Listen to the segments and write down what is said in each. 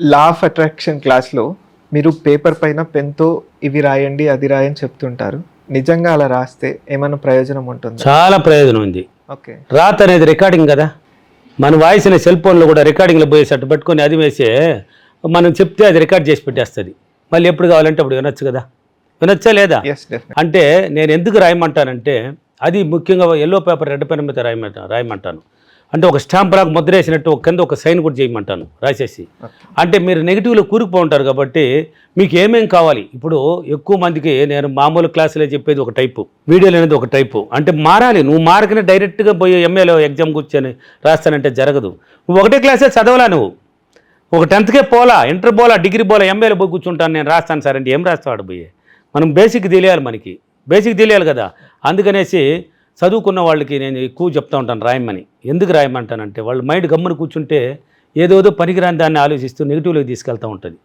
Law of attraction క్లాస్లో మీరు paper పైన పెన్తో ఇవి రాయండి అది రాయని చెప్తుంటారు. నిజంగా అలా రాస్తే ఏమైనా ప్రయోజనం ఉంటుందా? చాలా ప్రయోజనం ఉంది. ఓకే. రాత అనేది రికార్డింగ్ కదా. మన వాయిస్ అనే సెల్ ఫోన్లో కూడా రికార్డింగ్లో పోయేసట్టు పెట్టుకొని అది వేసే మనం చెప్తే అది రికార్డ్ చేసి పెట్టేస్తుంది. మళ్ళీ ఎప్పుడు కావాలంటే అప్పుడు వినొచ్చు కదా. వినొచ్చా లేదా? అంటే నేను ఎందుకు రాయమంటానంటే అది ముఖ్యంగా ఎల్లో పేపర్ రెడ్ పెన్ మీద రాయమంట రాయమంటాను. అంటే ఒక స్టాంప్ లాగా ముద్ర వేసినట్టు ఒక కింద ఒక సైన్ కూడా చేయమంటాను రాసేసి. అంటే మీరు నెగిటివ్లో కూరుకుపోయి ఉంటారు కాబట్టి మీకు ఏమేం కావాలి? ఇప్పుడు ఎక్కువ మందికి నేను మామూలు క్లాసులో చెప్పేది ఒక టైపు వీడియోలు అనేది ఒక టైపు అంటే మారాలి నువ్వు మారకనే డైరెక్ట్గా పోయి ఎంఏలో ఎగ్జామ్ కూర్చొని రాస్తానంటే జరగదు. నువ్వు ఒకటే క్లాసే చదవలా నువ్వు? ఒక టెన్త్కే పోలా ఇంటర్ పోలా డిగ్రీ పోలా ఎంఏలో పోయి కూర్చుంటాను నేను రాస్తాను సార్ అంటే ఏం రాస్తాడు పోయి? మనం బేసిక్ తెలియాలి మనకి. బేసిక్ తెలియాలి కదా. అందుకనేసి చదువుకున్న వాళ్ళకి నేను ఎక్కువ చెప్తా ఉంటాను రాయమని. ఎందుకు రాయమంటానంటే వాళ్ళు మైండ్ గమ్మున కూర్చుంటే ఏదోదో పనికిరాని దాన్ని ఆలోచిస్తూ నెగిటివ్లోకి తీసుకెళ్తూ ఉంటుంది.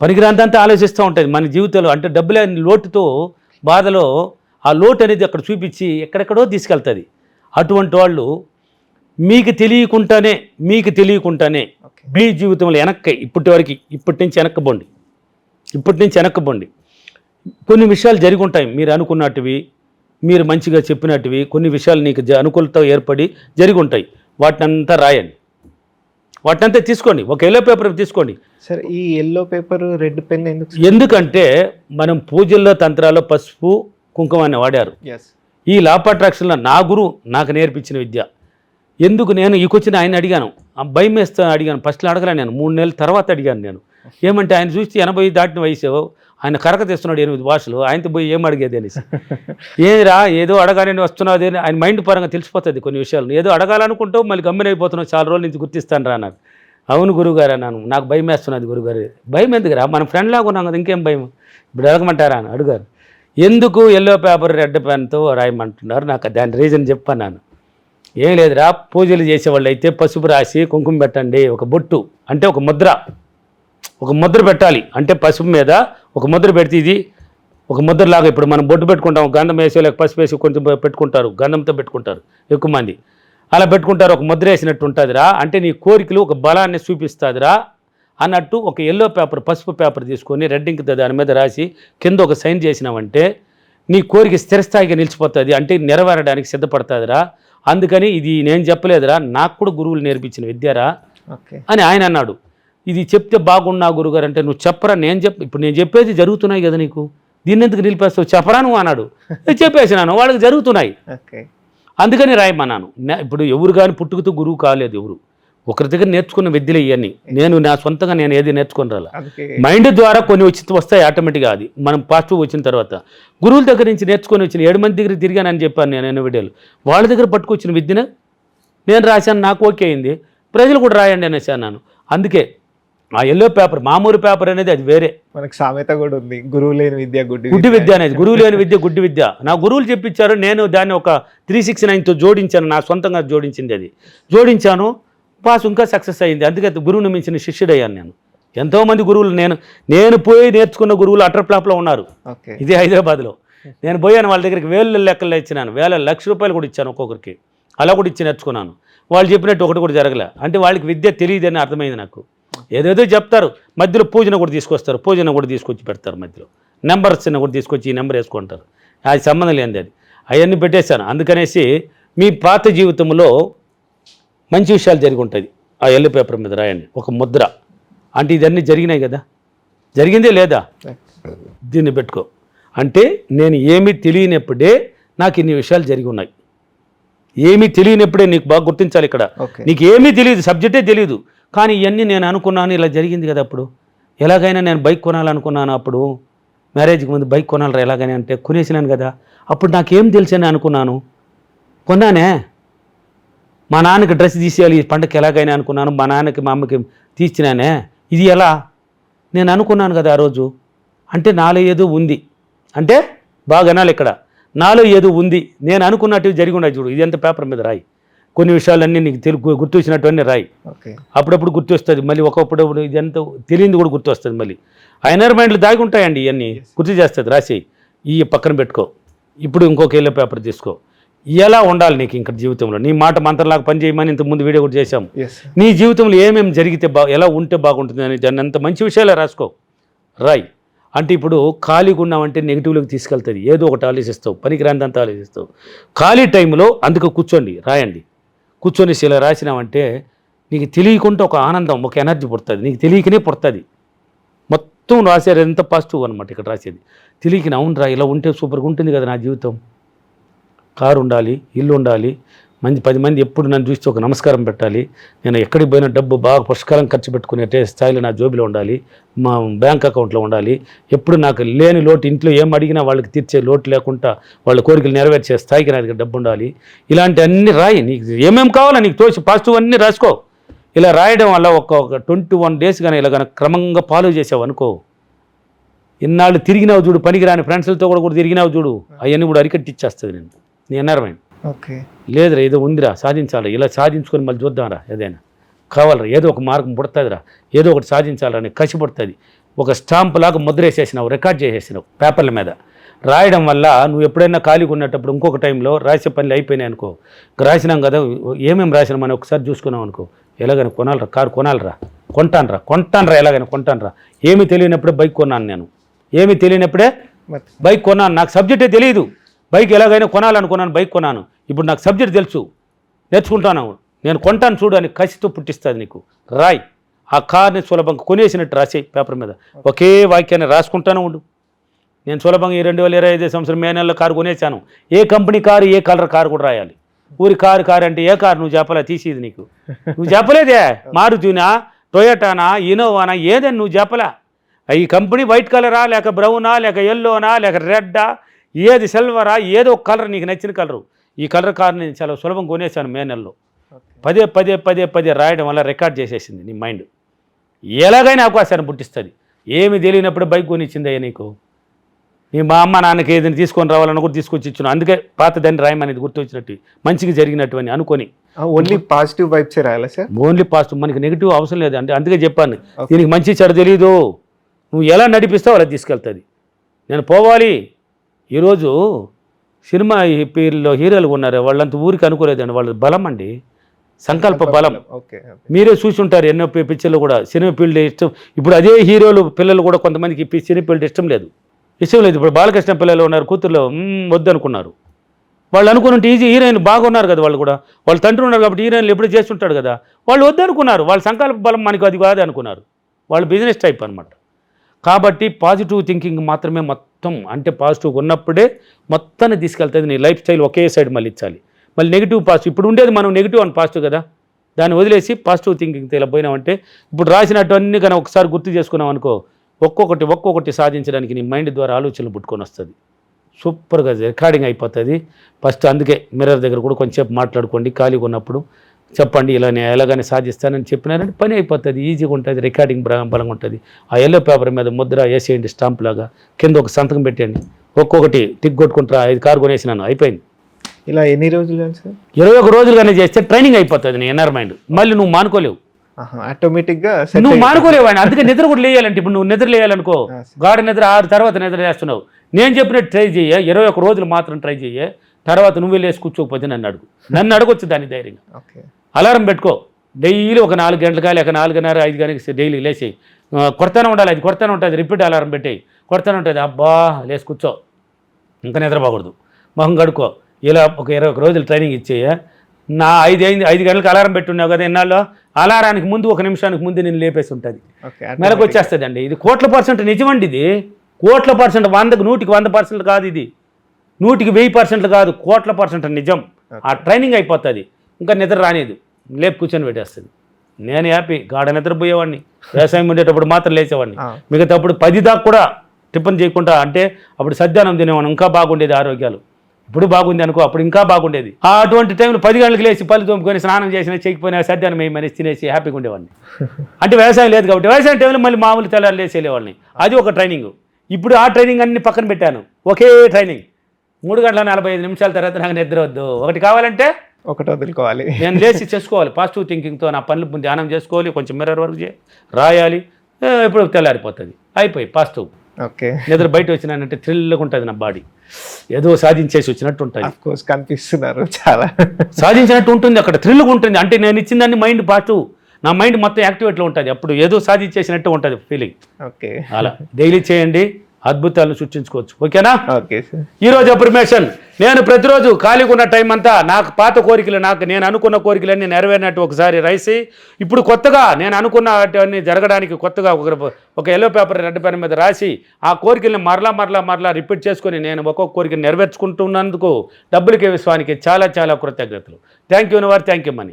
పనికిరాని దాంతో ఆలోచిస్తూ ఉంటుంది. మన జీవితంలో అంటే డబ్బులే లోటుతో బాధలో ఆ లోటు అనేది అక్కడ చూపించి ఎక్కడెక్కడో తీసుకెళ్తుంది. అటువంటి వాళ్ళు మీకు తెలియకుండానే మీకు తెలియకుండానే మీ జీవితంలో వెనక్కి ఇప్పటి వరకు ఇప్పటి నుంచి వెనక్కబోండి ఇప్పటి నుంచి వెనక్కబోండి కొన్ని విషయాలు జరిగి ఉంటాయి. మీరు అనుకున్నట్టువి మీరు మంచిగా చెప్పినట్టువి కొన్ని విషయాలు నీకు అనుకూలత ఏర్పడి జరిగి ఉంటాయి వాటినంతా రాయండి. వాటినంతా తీసుకోండి. ఒక ఎల్లో పేపర్ తీసుకోండి. సార్ ఈ ఎల్లో పేపర్ రెడ్ పెన్ ఎందుకు ఎందుకంటే మనం పూజల్లో తంత్రాల్లో పసుపు కుంకుమాన్ని వాడారు. ఈ లాప్ అట్రాక్షన్లో నా గురువు నాకు నేర్పించిన విద్య. ఎందుకు నేను ఈ క్వశ్చన్ ఆయన అడిగాను? భయం వేస్తా అడిగాను. ఫస్ట్లో అడగలే నేను. మూడు నెలల తర్వాత అడిగాను నేను. ఏమంటే ఆయన చూస్తే ఎనభై దాటిన వయసు. ఆయన కరక తెస్తున్నాడు ఎనిమిది భాషలు ఆయనతో పోయి ఏం అడిగేది అనేసి. ఏదిరా ఏదో అడగాలని వస్తున్నది అని ఆయన మైండ్ పరంగా తెలిసిపోతుంది కొన్ని విషయాలు. ఏదో అడగాలనుకుంటావు మళ్ళీ గమ్మునైపోతున్నావు చాలా రోజుల నుంచి గుర్తిస్తాను రా నాకు. అవును గురువుగారు అన్నాను నాకు భయం వేస్తున్నది గురుగారు. భయం ఎందుకురా? మన ఫ్రెండ్ లాగా ఉన్నాం కదా ఇంకేం భయం? ఇప్పుడు అడగమంటారా? అని అడుగారు. ఎందుకు ఎల్లో పేపర్ రెడ్ పెన్తో రాయమంటున్నారు? నాకు దాని రీజన్ చెప్పన్నాను ఏం లేదురా పూజలు చేసేవాళ్ళు అయితే పసుపు రాసి కుంకుమ పెట్టండి ఒక బొట్టు అంటే ఒక ముద్ర. ఒక ముద్ర పెట్టాలి. అంటే పసుపు మీద ఒక ముద్ర పెడితే ఇది ఒక ముద్రలాగా ఇప్పుడు మనం బొట్టు పెట్టుకుంటాం గంధం వేసి లేక పసుపు వేసి కొంచెం పెట్టుకుంటారు గంధంతో పెట్టుకుంటారు ఎక్కువ మంది. అలా పెట్టుకుంటారు ఒక ముద్ర వేసినట్టు ఉంటుందిరా అంటే నీ కోరికలు ఒక బలాన్ని చూపిస్తుందిరా అన్నట్టు ఒక ఎల్లో పేపర్ పసుపు పేపర్ తీసుకొని రెడ్ ఇంక్ దాని మీద రాసి కింద ఒక సైన్ చేసినావంటే నీ కోరిక స్థిరస్థాయిగా నిలిచిపోతుంది అంటే నెరవేరడానికి సిద్ధపడుతుందిరా. అందుకని ఇది నేను చెప్పలేదురా నాకు కూడా గురువులు నేర్పించిన విద్యారా ఓకే. అని ఆయన అన్నాడు. ఇది చెప్తే బాగున్నా గురుగారు అంటే నువ్వు చెప్పరా నేను చెప్ ఇప్పుడు నేను చెప్పేది జరుగుతున్నాయి కదా నీకు? దీన్ని ఎందుకు నిలిపేస్తావు? చెప్పరా నువ్వు అన్నాడు. నేను చెప్పేసినాను వాళ్ళకి జరుగుతున్నాయి. అందుకని రాయమన్నాను. ఇప్పుడు ఎవరు కానీ పుట్టుకతో గురువు కాలేదు ఎవరు. ఒకరి దగ్గర నేర్చుకున్న విద్యలు ఇవన్నీ. నేను నా సొంతంగా నేను ఏది నేర్చుకుని రాలా. మైండ్ ద్వారా కొన్ని వచ్చి వస్తాయి ఆటోమేటిక్గా అది. మనం పాజిటివ్ వచ్చిన తర్వాత. గురువుల దగ్గర నుంచి నేర్చుకొని వచ్చిన ఏడు మంది దగ్గర తిరిగానని చెప్పాను నేను ఎన్నో వీడియోలు. వాళ్ళ దగ్గర పట్టుకొచ్చిన విద్యను నేను రాశాను నాకు ఓకే అయింది. ప్రజలు కూడా రాయండి అనేసి అన్నాను. అందుకే ఆ ఎల్లో పేపర్ మామూలు పేపర్ అనేది అది వేరే. మనకు సామెత కూడా ఉంది. గురువు లేని విద్య గుడ్డి గుడ్డి విద్య అనేది గురువు లేని విద్య గుడ్డి విద్య. నా గురువులు చెప్పించారు నేను దాన్ని ఒక త్రీ సిక్స్ నైన్తో జోడించాను నా సొంతంగా జోడించింది అది. జోడించాను పాస్ ఇంకా సక్సెస్ అయింది. అందుకే గురువుని మించిన శిష్యుడయ్యాను నేను. ఎంతోమంది గురువులు నేను నేను పోయి నేర్చుకున్న గురువులు అటర్ ఫ్లాప్లో ఉన్నారు. ఇది హైదరాబాద్లో. నేను పోయాను వాళ్ళ దగ్గరికి వేల లెక్కలు ఇచ్చినాను వేల లక్ష రూపాయలు కూడా ఇచ్చాను ఒక్కొక్కరికి. అలా కూడా ఇచ్చి నేర్చుకున్నాను. వాళ్ళు చెప్పినట్టు ఒకటి కూడా జరగలే. అంటే వాళ్ళకి విద్య తెలియదని అర్థమైంది నాకు. ఏదేదో చెప్తారు. మధ్యలో పూజన కూడా తీసుకొస్తారు. పూజన కూడా తీసుకొచ్చి పెడతారు మధ్యలో. నెంబర్స్ కూడా తీసుకొచ్చి ఈ నెంబర్ వేసుకుంటారు. అది సంబంధం లేనిది అది. అవన్నీ పెట్టేశాను. అందుకనేసి మీ పాత జీవితంలో మంచి విషయాలు జరిగి ఉంటుంది ఆ ఎల్లు పేపర్ మీద రాయండి. ఒక ముద్ర. అంటే ఇదన్నీ జరిగినాయి కదా. జరిగిందే లేదా? దీన్ని పెట్టుకో. అంటే నేను ఏమీ తెలియనప్పుడే నాకు ఇన్ని విషయాలు జరిగి ఉన్నాయి. ఏమీ తెలియనప్పుడే నీకు బాగా గుర్తించాలి ఇక్కడ. నీకు ఏమీ తెలియదు సబ్జెక్టే తెలియదు కానీ ఇవన్నీ నేను అనుకున్నాను ఇలా జరిగింది కదా అప్పుడు. ఎలాగైనా నేను బైక్ కొనాలనుకున్నాను అప్పుడు. మ్యారేజ్కి ముందు బైక్ కొనాలరా ఎలాగైనా అంటే కొనేసినాను కదా. అప్పుడు నాకేం తెలుసని అనుకున్నాను. కొన్నానే. మా నాన్నకి డ్రెస్ తీసేయాలి ఈ పండగకి ఎలాగైనా అనుకున్నాను. మా నాన్నకి మా అమ్మకి తీర్చినానే ఇది ఎలా? నేను అనుకున్నాను కదా ఆ రోజు. అంటే నాలో ఏదో ఉంది. అంటే బాగా అనాలి ఇక్కడ. నాలో ఏదో ఉంది. నేను అనుకున్నట్టు జరిగి ఉన్నాయి చూడు. ఇదంతా పేపర్ మీద రాయి. కొన్ని విషయాలన్నీ నీకు తెలుగు గుర్తు వచ్చినట్టువన్నీ రాయి. అప్పుడప్పుడు గుర్తు వస్తుంది మళ్ళీ ఒకప్పుడు ఇదంతా తెలియంది కూడా గుర్తు వస్తుంది మళ్ళీ ఐనర్ మైండ్లు దాగి ఉంటాయండి ఇవన్నీ గుర్తు చేస్తుంది. రాసి ఈ పక్కన పెట్టుకో. ఇప్పుడు ఇంకొక ఎల్లో పేపర్ తీసుకో. ఎలా ఉండాలి నీకు ఇంకా జీవితంలో? నీ మాట మంత్రంలాగా పని చేయమని ఇంత ముందు వీడియో కూడా చేశాం. ఎస్ నీ జీవితంలో ఏమేమి జరిగితే బా ఎలా ఉంటే బాగుంటుంది అని దాన్ని అంత మంచి విషయాలే రాసుకో. రాయ్. అంటే ఇప్పుడు ఖాళీగా ఉన్నామంటే నెగిటివ్లోకి తీసుకెళ్తుంది. ఏదో ఒకటి ఆలోచిస్తావు పనికిరాంతంతా ఆలోచిస్తావు. ఖాళీ టైంలో అందుకు కూర్చోండి రాయండి. కూర్చొని ఇలా రాసినామంటే నీకు తెలియకుండా ఒక ఆనందం ఒక ఎనర్జీ పుడుతుంది. నీకు తెలియకనే పుడుతుంది. మొత్తం రాసేది ఎంత పాజిటివ్ అనమాట ఇక్కడ రాసేది. తెలియకిన అవును రా ఇలా ఉంటే సూపర్గా ఉంటుంది కదా నా జీవితం. కారు ఉండాలి ఇల్లు ఉండాలి మంది పది మంది ఎప్పుడు నన్ను చూస్తే ఒక నమస్కారం పెట్టాలి. నేను ఎక్కడికి పోయిన డబ్బు బాగా పుష్కలం ఖర్చు పెట్టుకునే స్థాయిలో నా జోబిలో ఉండాలి. మా బ్యాంక్ అకౌంట్లో ఉండాలి. ఎప్పుడు నాకు లేని లోటు ఇంట్లో ఏం అడిగినా వాళ్ళకి తీర్చే లోటు లేకుండా వాళ్ళ కోరికలు నెరవేర్చే స్థాయికి నా దగ్గర డబ్బు ఉండాలి. ఇలాంటి అన్ని రాయి నీకు ఏమేమి కావాలో నీకు తోచి పాజిటివ్ అన్నీ రాసుకో. ఇలా రాయడం వల్ల ఒక ఒక ట్వంటీ వన్ డేస్ కానీ ఇలా కానీ క్రమంగా ఫాలో చేసావు అనుకో. ఇన్నాళ్ళు తిరిగినావు చూడు పనికిరాని ఫ్రెండ్స్లతో కూడా కూడా తిరిగినావు చూడు అవన్నీ కూడా అరికట్టిచ్చేస్తుంది నేను నీ ఎన్నరమైంది ఓకే. లేదురా ఏదో ఉందిరా సాధించాలి ఇలా సాధించుకొని మళ్ళీ చూద్దాంరా ఏదైనా. కావాలరా ఏదో ఒక మార్గం పుడుతుందిరా ఏదో ఒకటి సాధించాలని అని కసి పుడుతుంది. ఒక స్టాంప్ లాగా ముద్ర వేసేసినావు రికార్డ్ చేసేసినావు పేపర్ల మీద. రాయడం వల్ల నువ్వు ఎప్పుడైనా ఖాళీగా ఉన్నప్పుడు ఇంకొక టైంలో రాసే పనులు అయిపోయినాయి అనుకో. రాసినాం కదా ఏమేమి రాసినాం మనం ఒకసారి చూసుకున్నాం అనుకో. ఎలాగైనా కొనాలరా కారు కొనాలరా. కొంటానరా కొంటానరా ఎలాగైనా కొంటానరా. ఏమీ తెలియనప్పుడే బైక్ కొన్నాను నేను. ఏమీ తెలియనప్పుడే బైక్ కొన్నాను. నాకు సబ్జెక్టే తెలియదు బైక్ ఎలాగైనా కొనాలనుకున్నాను బైక్ కొన్నాను. ఇప్పుడు నాకు సబ్జెక్ట్ తెలుసు. నేర్చుకుంటాను. నేను కొంటాను చూడు అని కసితో పుట్టిస్తుంది నీకు. రాయ్. ఆ కార్ని సులభంగా కొనేసినట్టు రాసే పేపర్ మీద. ఒకే వాక్యాన్ని రాసుకుంటాను ఉండు. నేను సులభంగా ఈ రెండు వేల ఇరవై ఐదు సంవత్సరం మే నెలలో కారు కొనేసాను ఏ కంపెనీ కారు ఏ కలర్ కారు కూడా రాయాలి. ఊరి కారు కారు అంటే ఏ కారు? నువ్వు చెప్పలే? తీసేది నీకు. నువ్వు చెప్పలేదే? మారుతినా టొయోటానా ఇనోవానా? ఏదని నువ్వు చెప్పలే? ఈ కంపెనీ వైట్ కలరా? లేక బ్రౌనా? లేక ఎల్లోనా? లేక రెడ్డా? ఏది సిల్వరా? ఏదో ఒక కలర్ నీకు నచ్చిన కలరు. ఈ కలర్ కార్ నేను చాలా సులభం కొనేసాను మే నెలలో. పదే పదే పదే పదే రాయడం వల్ల రికార్డ్ చేసేసింది నీ మైండ్. ఎలాగైనా అవకాశాన్ని పుట్టిస్తుంది. ఏమి తెలియనప్పుడు బైక్ కొనిచ్చింది అయ్యా నీకు? నీ మా అమ్మ నాన్నకి ఏదైనా తీసుకొని రావాలని కూడా తీసుకొచ్చి ఇచ్చును. అందుకే పాత దాన్ని రాయమనేది గుర్తొచ్చినట్టు మంచిగా జరిగినట్టు అని అనుకొని ఓన్లీ పాజిటివ్ వైబ్సే రాయాలా సార్? ఓన్లీ పాజిటివ్ మనకి నెగిటివ్ అవసరం లేదు. అంటే అందుకే చెప్పాను. దీనికి మంచి చెడు తెలీదు. నువ్వు ఎలా నడిపిస్తావు అలా తీసుకెళ్తుంది. నేను పోవాలి. ఈరోజు సినిమా పేర్లో హీరోలు ఉన్నారు వాళ్ళంత ఊరికి అనుకోలేదండి వాళ్ళ బలం అండి. సంకల్ప బలం. ఓకే మీరే చూసి ఉంటారు ఎన్నో పిక్చర్లు కూడా సినిమా ఫీల్డ్ ఇష్టం. ఇప్పుడు అదే హీరోలు పిల్లలు కూడా కొంతమందికి సినిమా ఫీల్డ్ ఇష్టం లేదు. ఇష్టం లేదు. ఇప్పుడు బాలకృష్ణ పిల్లలు ఉన్నారు కూతుర్లో "మ్మ్, వద్దనుకున్నారు వాళ్ళు అనుకున్నట్టు ఈజీ హీరోయిన్ బాగున్నారు కదా వాళ్ళు కూడా. వాళ్ళ తండ్రి ఉన్నారు కాబట్టి హీరోయిన్లు ఎప్పుడు చేస్తుంటాడు కదా. వాళ్ళు వద్దనుకున్నారు వాళ్ళ సంకల్ప బలం మనకు అది కాదు అనుకున్నారు. వాళ్ళు బిజినెస్ టైప్ అనమాట కాబట్టి పాజిటివ్ థింకింగ్ మాత్రమే మొత్తం అంటే పాజిటివ్ ఉన్నప్పుడే మొత్తాన్ని తీసుకెళ్తుంది నీ లైఫ్ స్టైల్ ఒకే సైడ్ మళ్ళీ ఇచ్చాలి. మళ్ళీ నెగిటివ్ పాజిటివ్ ఇప్పుడు ఉండేది మనం నెగిటివ్ అని పాజిటివ్ కదా. దాన్ని వదిలేసి పాజిటివ్ థింకింగ్ ఇలా పోయినామంటే ఇప్పుడు రాసినట్టు కానీ ఒకసారి గుర్తు చేసుకున్నాం అనుకో ఒక్కొక్కటి ఒక్కొక్కటి సాధించడానికి నీ మైండ్ ద్వారా ఆలోచనలు పుట్టుకొని వస్తుంది. సూపర్గా రికార్డింగ్ అయిపోతుంది. ఫస్ట్ అందుకే మిర్రర్ దగ్గర కూడా కొంచెంసేపు మాట్లాడుకోండి ఖాళీగా ఉన్నప్పుడు చెప్పండి ఇలా నేను ఎలాగైనా సాధిస్తానని చెప్పినారంటే పని అయిపోతుంది ఈజీగా ఉంటుంది రికార్డింగ్ బలం బలంగా ఉంటుంది. ఆ ఎల్లో పేపర్ మీద ముద్ర వేసేయండి స్టాంప్ లాగా కింద ఒక సంతకం పెట్టండి ఒక్కొక్కటి టిక్ కొట్టుకుంటారా ఐదు కారు కొనేసినాను అయిపోయింది. ఇలా ఎన్ని రోజులు సార్? ఇరవై ఒక రోజులుగానే చేస్తే ట్రైనింగ్ అయిపోతుంది నీ ఎన్ఆర్ మైండ్ మళ్ళీ నువ్వు మానుకోలేవు. ఆటోమేటిక్గా set నువ్వు. మానుకోలేవు ఆయన అందుకే నిద్ర కూడా లేయాలంటే ఇప్పుడు నువ్వు నిద్ర లేయాలనుకో గాఢ నిద్ర ఆరు తర్వాత నిద్ర చేస్తున్నావు నేను చెప్పినట్టు ట్రై చెయ్యి ఇరవై ఒక రోజులు మాత్రం ట్రై చెయ్యి తర్వాత నువ్వే లేచి కూర్చోకపోతే నన్ను అడుగు. నన్ను అడగొచ్చు దాని ధైర్యంగా. అలారం పెట్టుకో. డైలీ ఒక నాలుగు గంటలుగా లేక నాలుగున్నర ఐదు గంటలకి డైలీ లేచి కొడతానే ఉండాలి. అది కొడతానే ఉంటుంది. Repeat alarm పెట్టేయి. కొడతానే ఉంటుంది. అబ్బా లేచి కూర్చో. ఇంకా నిద్రపోకూడదు మొహం కడుక్కో. ఇలా ఒక ఇరవై ఒక రోజులు ట్రైనింగ్ ఇచ్చేయ నా ఐదు ఐదు ఐదు గంటలకు అలారం పెట్టున్నావు కదా ఎన్నాళ్ళు అలారానికి ముందు ఒక నిమిషానికి ముందు నేను లేపేసి ఉంటుంది. మెలకు వచ్చేస్తుందండి. ఇది కోట్ల పర్సెంట్ నిజమండి ఇది. కోట్ల పర్సెంట్ వందకు నూటికి వంద పర్సెంట్ కాదు ఇది. నూటికి వెయ్యి పర్సెంట్లు కాదు కోట్ల పర్సెంట్ నిజం. ఆ ట్రైనింగ్ అయిపోతుంది. ఇంకా నిద్ర రానేది. లేపు కూర్చొని పెట్టేస్తుంది. నేను హ్యాపీ. గాఢ నిద్రపోయేవాడిని. వ్యవసాయం ఉండేటప్పుడు మాత్రం లేచేవాడిని. మిగతాప్పుడు పది దాకా కూడా టిఫిన్ చేయకుండా అంటే అప్పుడు సద్యానం తినేవాడిని. ఇంకా బాగుండేది ఆరోగ్యాలు. ఇప్పుడు బాగుంది అనుకో అప్పుడు ఇంకా బాగుండేది. ఆ అటువంటి టైంలో పది గంటలకు లేచి పళ్ళు తోముకొని స్నానం చేసిన చేయకపోయినా సద్యానం వేయమని తినేసి హ్యాపీగా ఉండేవాడిని. అంటే వ్యవసాయం లేదు కాబట్టి. వ్యవసాయం టైంలో మళ్ళీ మామూలు తెల్లారు లేచి వెళ్ళేవాళ్ళని అది ఒక ట్రైనింగ్. ఇప్పుడు ఆ ట్రైనింగ్ అన్ని పక్కన పెట్టాను. ఒకే ట్రైనింగ్. మూడు గంటల నలభై ఐదు నిమిషాల తర్వాత నాకు నిద్ర వద్దు. ఒకటి కావాలంటే ఒకటి వదులుకోవాలి. నేను లేచి చేసుకోవాలి. పాజిటివ్ థింకింగ్తో నా పనులు ధ్యానం చేసుకోవాలి. కొంచెం మిర్రర్ వర్క్ చేయాలి రాయాలి. ఏ, ఇప్పుడు తెల్లారిపోతుంది. అయిపోయి పాజిటివ్ ఓకే. నిద్ర బయట వచ్చినానంటే థ్రిల్గా ఉంటుంది నా బాడీ ఏదో సాధించేసి వచ్చినట్టు ఉంటుంది కోర్స్ కనిపిస్తున్నారు చాలా. సాధించినట్టు ఉంటుంది. అక్కడ థ్రిల్గా ఉంటుంది. అంటే నేను ఇచ్చిన దాన్ని మైండ్ పాటు. నా మైండ్ మొత్తం యాక్టివేట్లో ఉంటుంది. అప్పుడు ఏదో సాధించేసినట్టు ఉంటుంది ఫీలింగ్ ఓకే. అలా. డైలీ చేయండి. అద్భుతాలను సృష్టించుకోవచ్చు. ఓకేనా? ఓకే సార్ ఈరోజు అప్రిమేషన్. నేను ప్రతిరోజు ఖాళీగా ఉన్న టైం అంతా నాకు పాత కోరికలు నాకు నేను అనుకున్న కోరికలన్నీ నెరవేరినట్టు ఒకసారి రాసి ఇప్పుడు కొత్తగా నేను అనుకున్న వాటివన్నీ జరగడానికి కొత్తగా ఒక ఒక ఎల్లో పేపర్ రెడ్ పెన్ మీద రాసి ఆ కోరికల్ని మరలా మరలా మరలా రిపీట్ చేసుకొని నేను ఒక్కొక్క కోరికను నెరవేర్చుకుంటున్నందుకు డబ్బులకి విశ్వానికి చాలా చాలా కృతజ్ఞతలు. థ్యాంక్ యూ వారు థ్యాంక్ యూ మనీ